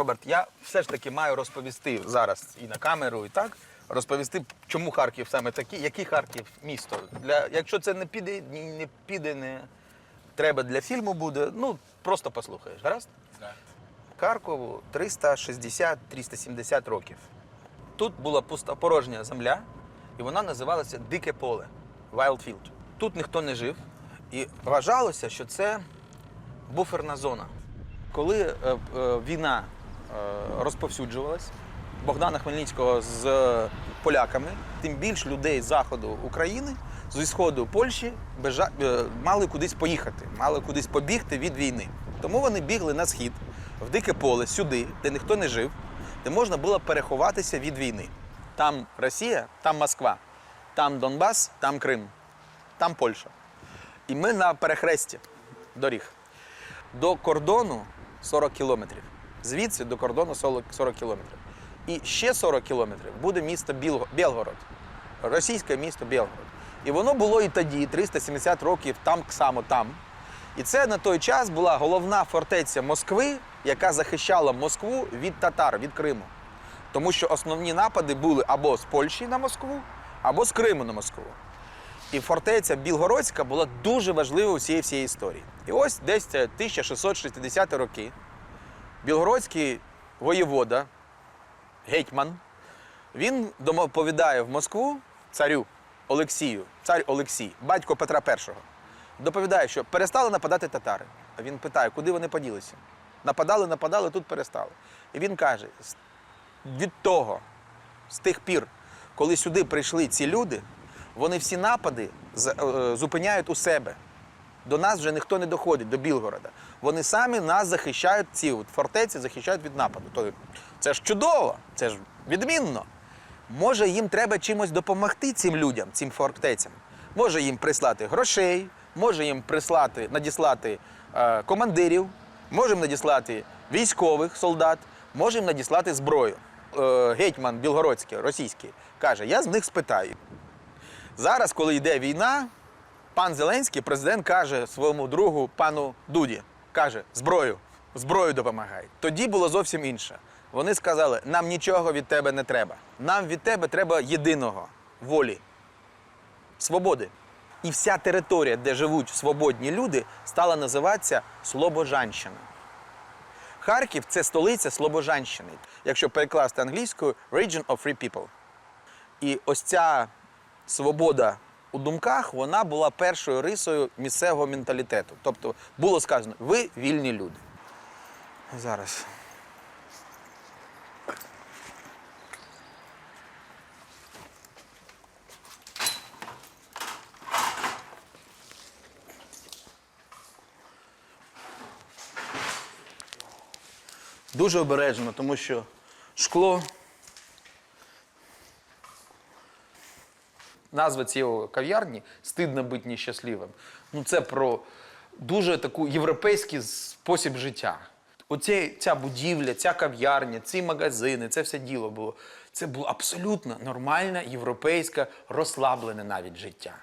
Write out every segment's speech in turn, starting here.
Роберт, я все ж таки маю розповісти зараз і на камеру, і так. Розповісти, чому Харків саме такий, який Харків місто. Для, якщо це не піде, ні- не піде, не треба для фільму буде, ну просто послухаєш, гаразд? Харкову 360-370 років. Тут була пуста порожня земля, і вона називалася Дике поле Wildfield. Тут ніхто не жив, і вважалося, що це буферна зона. Коли е, е, війна розповсюджувалась, Богдана Хмельницького з е, поляками, тим більше людей з заходу України, зі сходу Польщі бежа, е, мали кудись поїхати, мали кудись побігти від війни. Тому вони бігли на схід, в дике поле, сюди, де ніхто не жив, де можна було переховатися від війни. Там Росія, там Москва, там Донбас, там Крим, там Польща. І ми на перехресті доріг. До кордону 40 кілометрів. Звідси до кордону 40 40 кілометрів. І ще 40 кілометрів буде місто Білгород, російське місто Білгород. І воно було і тоді, 370 років, там само там. І це на той час була головна фортеця Москви, яка захищала Москву від татар, від Криму. Тому що основні напади були або з Польщі на Москву, або з Криму на Москву. І фортеця Білгородська була дуже важливою у цієї всієї історії. І ось десь це 1660 роки білгородський воєвода, гетьман, він доповідає в Москву царю Олексію, цар Олексій, батько Петра І, доповідає, що перестали нападати татари. А він питає, куди вони поділися? Нападали, нападали, тут перестали. І він каже: від того, з тих пір, коли сюди прийшли ці люди, вони всі напади е, зупиняють у себе. До нас вже ніхто не доходить, до Білгорода. Вони самі нас захищають, ці от фортеці захищають від нападу. То це ж чудово, це ж відмінно. Може, їм треба чимось допомогти цим людям, цим фортецям. Може їм прислати грошей, може їм прислати, надіслати е, командирів, може їм надіслати військових солдат, може їм надіслати зброю. Е, гетьман Білгородський, російський, каже: я з них спитаю. Зараз, коли йде війна, пан Зеленський, президент, каже своєму другу, пану Дуді, каже, зброю, зброю допомагай. Тоді було зовсім інше. Вони сказали, нам нічого від тебе не треба. Нам від тебе треба єдиного волі, свободи. І вся територія, де живуть свободні люди, стала називатися Слобожанщина. Харків це столиця Слобожанщини. Якщо перекласти англійською Region of Free People. І ось ця свобода у думках, вона була першою рисою місцевого менталітету. Тобто було сказано, ви вільні люди. Зараз. Дуже обережно, тому що шкло Назва цієї кав'ярні стидно бути нещасливим. Ну це про дуже таку європейський спосіб життя. Оце, ця будівля, ця кав'ярня, ці магазини, це все діло було. Це було абсолютно нормальне, європейське, розслаблене навіть життя.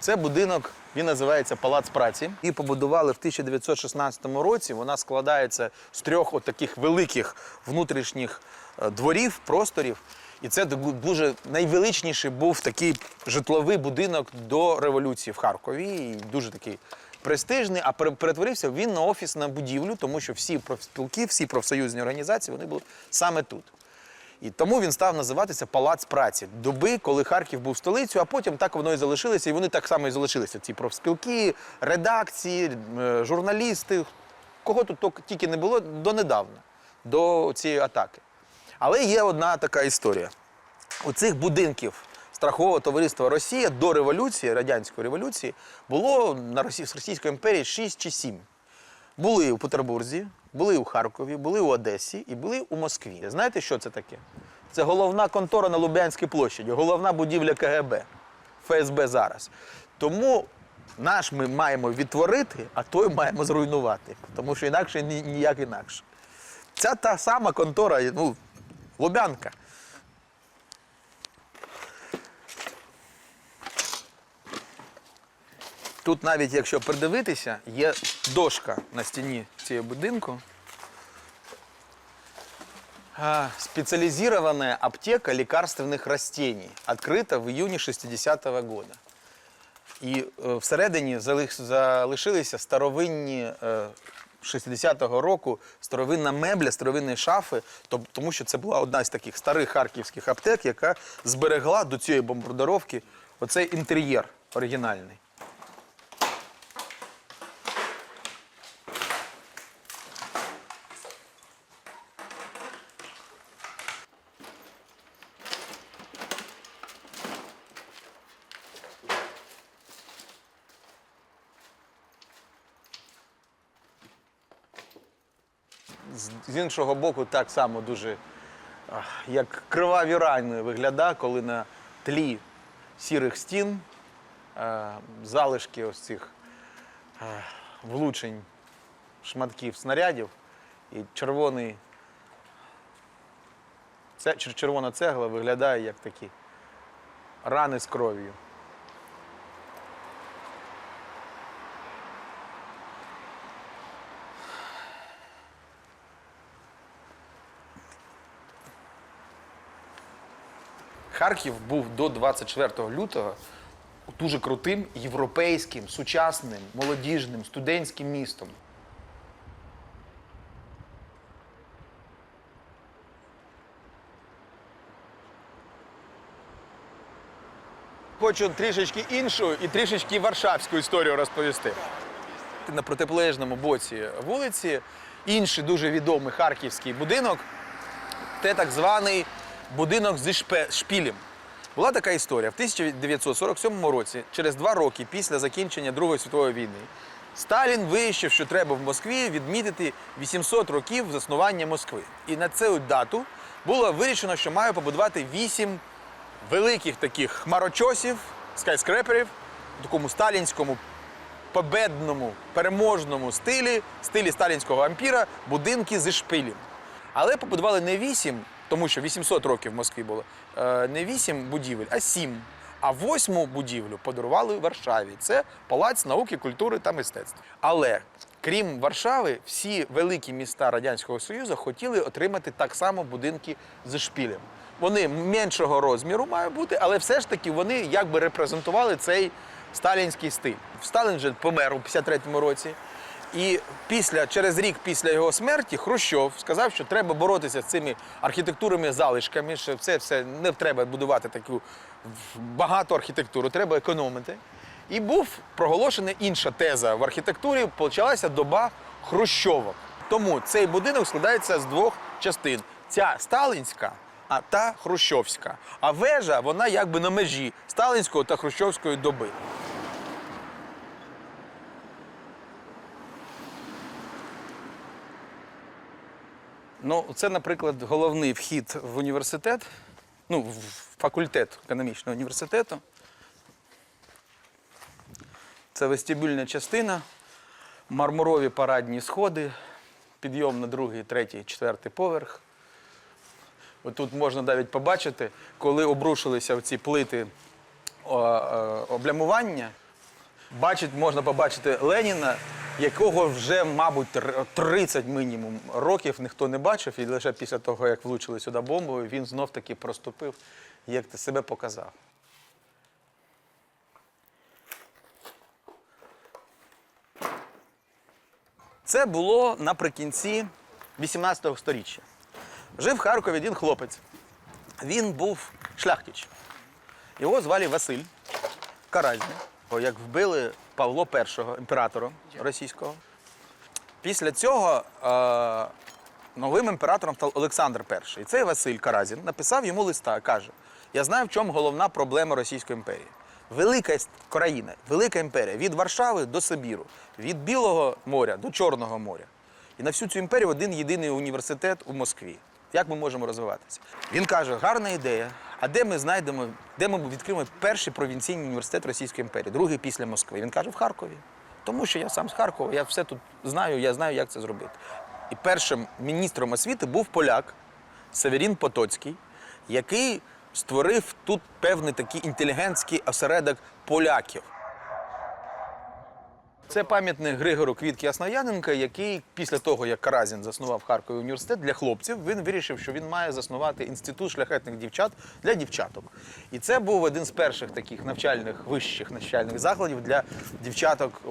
Це будинок, він називається Палац праці. Її побудували в 1916 році. Вона складається з трьох от таких великих внутрішніх е, дворів, просторів. І це дуже найвеличніший був такий житловий будинок до революції в Харкові. І дуже такий престижний, а пере- перетворився він на офісну будівлю, тому що всі профспілки, всі профсоюзні організації вони були саме тут. І тому він став називатися Палац праці. Доби, коли Харків був столицею, а потім так воно і залишилося, і вони так само і залишилися. Ці профспілки, редакції, е, журналісти. Кого тут тільки не було донедавна, до цієї атаки. Але є одна така історія. У цих будинків страхового товариства Росія до революції, радянської революції, було на Російської імперії 6 чи 7. Були у Петербурзі, були у Харкові, були у Одесі і були у Москві. Знаєте, що це таке? Це головна контора на Лубянській площаді, головна будівля КГБ, ФСБ зараз. Тому наш ми маємо відтворити, а той маємо зруйнувати. Тому що інакше ніяк інакше. Ця та сама контора, ну, Лубянка. Тут навіть якщо придивитися, є дошка на стіні цього будинку. А, Специализированная аптека лекарственных растений. Открыта в июне 60-го года. І е, всередині залишилися старовинні е, 60-го року старовинна мебля, старовинні шафи, тому що це була одна з таких старих харківських аптек, яка зберегла до цієї бомбардировки оцей інтер'єр оригінальний. З- іншого боку, так само дуже як криваві рани виглядає, коли на тлі сірих стін е, залишки ось цих е, влучень шматків снарядів і червоний. Це червона цегла виглядає як такі рани з кров'ю. Харків був до 24 лютого дуже крутим європейським, сучасним, молодіжним, студентським містом. Хочу трішечки іншу і трішечки варшавську історію розповісти. На протилежному боці вулиці інший дуже відомий харківський будинок це так званий будинок зі шпілем. Була така історія. В 1947 році, через два роки після закінчення Другої світової війни, Сталін вирішив, що треба в Москві відмітити 800 років заснування Москви. І на цю дату було вирішено, що має побудувати вісім великих таких хмарочосів, скайскреперів, в такому сталінському победному, переможному стилі, стилі сталінського ампіра, будинки зі шпилем. Але побудували не вісім, тому що 800 років Москві було, е, не вісім будівель, а сім. А восьму будівлю подарували Варшаві. Це Палац науки, культури та мистецтв. Але крім Варшави, всі великі міста Радянського Союзу хотіли отримати так само будинки зі шпілем. Вони меншого розміру мають бути, але все ж таки вони якби репрезентували цей сталінський стиль. Сталін же помер у 53-му році. І після, через рік після його смерті Хрущов сказав, що треба боротися з цими архітектурними залишками, що це все не треба будувати таку багату архітектуру, треба економити. І був проголошена інша теза в архітектурі. Почалася доба Хрущовок. Тому цей будинок складається з двох частин: ця сталінська, а та хрущовська. А вежа вона якби на межі сталінської та хрущовської доби. Ну, це, наприклад, головний вхід в університет, ну, в факультет економічного університету. Це вестибюльна частина, мармурові парадні сходи, підйом на другий, третій, четвертий поверх. Отут можна навіть побачити, коли обрушилися ці плити е, облямування. Бачить, можна побачити Леніна, якого вже, мабуть, 30 мінімум років ніхто не бачив, і лише після того, як влучили сюди бомбою, він знов таки проступив, як ти себе показав. Це було наприкінці 18 століття. Жив в Харкові один хлопець. Він був шляхтич. Його звали Василь Каразін, як вбили Павло І, імператора російського. Після цього е, новим імператором став Олександр І. І цей Василь Каразін написав йому листа, каже: Я знаю, в чому головна проблема Російської імперії. Велика країна, велика імперія від Варшави до Сибіру, від Білого моря до Чорного моря. І на всю цю імперію один єдиний університет у Москві. Як ми можемо розвиватися? Він каже: гарна ідея. А де ми знайдемо, де ми відкриємо перший провінційний університет Російської імперії, другий після Москви? Він каже, в Харкові. Тому що я сам з Харкова, я все тут знаю, я знаю, як це зробити. І першим міністром освіти був поляк Северін Потоцький, який створив тут певний такий інтелігентський осередок поляків. Це пам'ятник Григору Квітки Яснояненка, який після того, як Каразін заснував Харкові університет для хлопців, він вирішив, що він має заснувати інститут шляхетних дівчат для дівчаток. І це був один з перших таких навчальних вищих навчальних закладів для дівчаток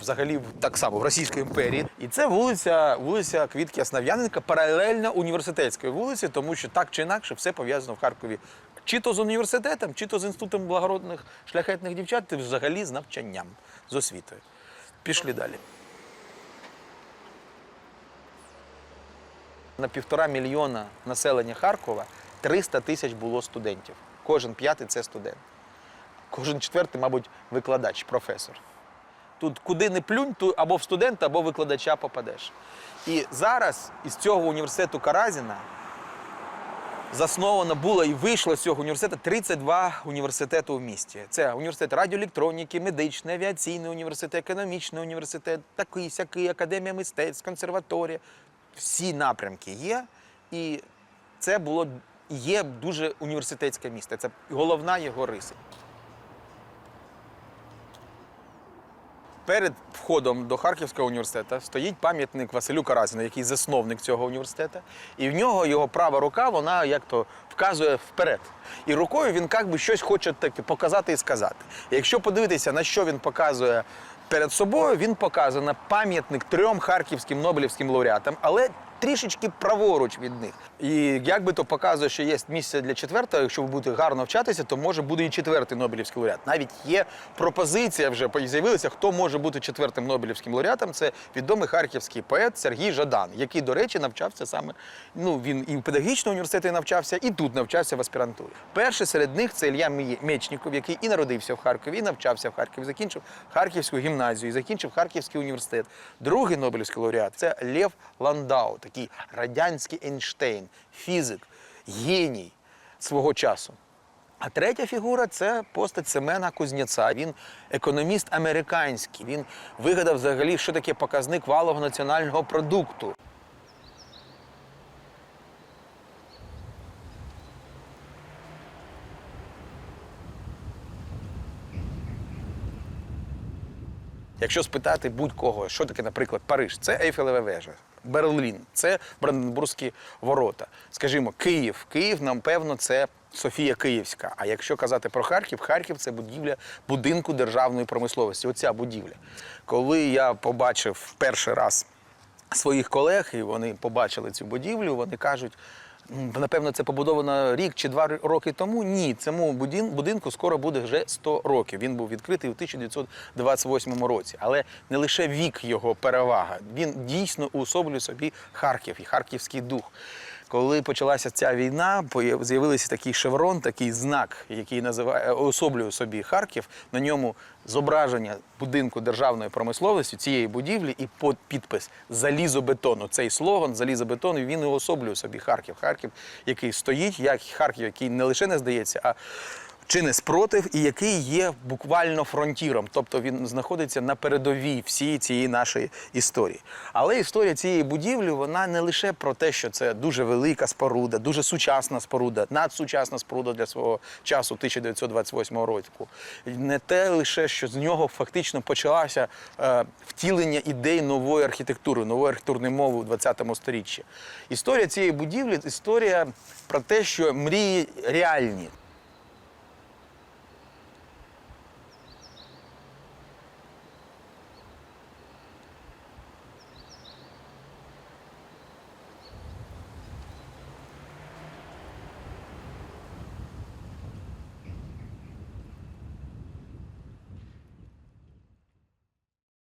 взагалі так само в Російській імперії. І це вулиця, вулиця Квітки Яснов'яненка, паралельна університетській вулиці, тому що так чи інакше все пов'язано в Харкові. Чи то з університетом, чи то з інститутом благородних шляхетних дівчат, чи взагалі з навчанням, з освітою. Пішли далі. На півтора мільйона населення Харкова 300 тисяч було студентів. Кожен п'ятий це студент. Кожен четвертий, мабуть, викладач, професор. Тут куди не плюнь, то або в студента, або викладача попадеш. І зараз із цього університету Каразіна засновано було і вийшло з цього університету 32 університети у місті. Це університет радіоелектроніки, медичний, авіаційний університет, економічний університет, такий сякий, академія мистецтв, консерваторія. Всі напрямки є, і це було є дуже університетське місто. Це головна його риса. Перед входом до Харківського університету стоїть пам'ятник Василю Каразіну, який засновник цього університету. І в нього його права рука, вона як то вказує вперед. І рукою він як би щось хоче таке показати і сказати. І якщо подивитися, на що він показує перед собою, він показує на пам'ятник трьом харківським нобелівським лауреатам, але трішечки праворуч від них. І як би то показує, що є місце для четвертого, якщо ви будете гарно вчатися, то може буде і четвертий Нобелівський лауреат. Навіть є пропозиція вже з'явилася, хто може бути четвертим Нобелівським лауреатом. Це відомий харківський поет Сергій Жадан, який, до речі, навчався саме. Ну він і в педагогічному університеті навчався, і тут навчався в аспірантурі. Перший серед них це Ілья Мечніков, який і народився в Харкові, і навчався в Харкові, закінчив Харківську гімназію, і закінчив Харківський університет. Другий Нобелівський лауреат це Лев Ландау, такий радянський Ейнштейн, фізик, геній свого часу. А третя фігура це постать Семена Кузнєца. Він економіст американський. Він вигадав взагалі, що таке показник валового національного продукту. Якщо спитати будь-кого, що таке, наприклад, Париж, це Ейфелева вежа, Берлін, це Бранденбурзькі ворота. Скажімо, Київ. Київ, напевно, це Софія Київська. А якщо казати про Харків, Харків це будівля будинку державної промисловості. Оця будівля. Коли я побачив перший раз своїх колег, і вони побачили цю будівлю, вони кажуть. «М, Напевно, це побудовано рік чи два роки тому. Ні, цьому будин- будинку скоро буде вже 100 років. Він був відкритий у 1928 році. Але не лише вік його перевага. Він дійсно уособлює собі Харків і харківський дух. Коли почалася ця війна, з'явився такий шеврон, такий знак, який називає особлює собі Харків. На ньому зображення будинку державної промисловості цієї будівлі і підпис залізобетону. Цей слоган залізобетону він і особлює собі Харків. Харків, який стоїть, як Харків, який не лише не здається, а чинить спротив і який є буквально фронтіром, тобто він знаходиться на передовій всієї цієї нашої історії. Але історія цієї будівлі вона не лише про те, що це дуже велика споруда, дуже сучасна споруда, надсучасна споруда для свого часу 1928 року. Не те лише, що з нього фактично почалося е, втілення ідей нової архітектури, нової архітектурної мови у 20 сторіччі. Історія цієї будівлі історія про те, що мрії реальні.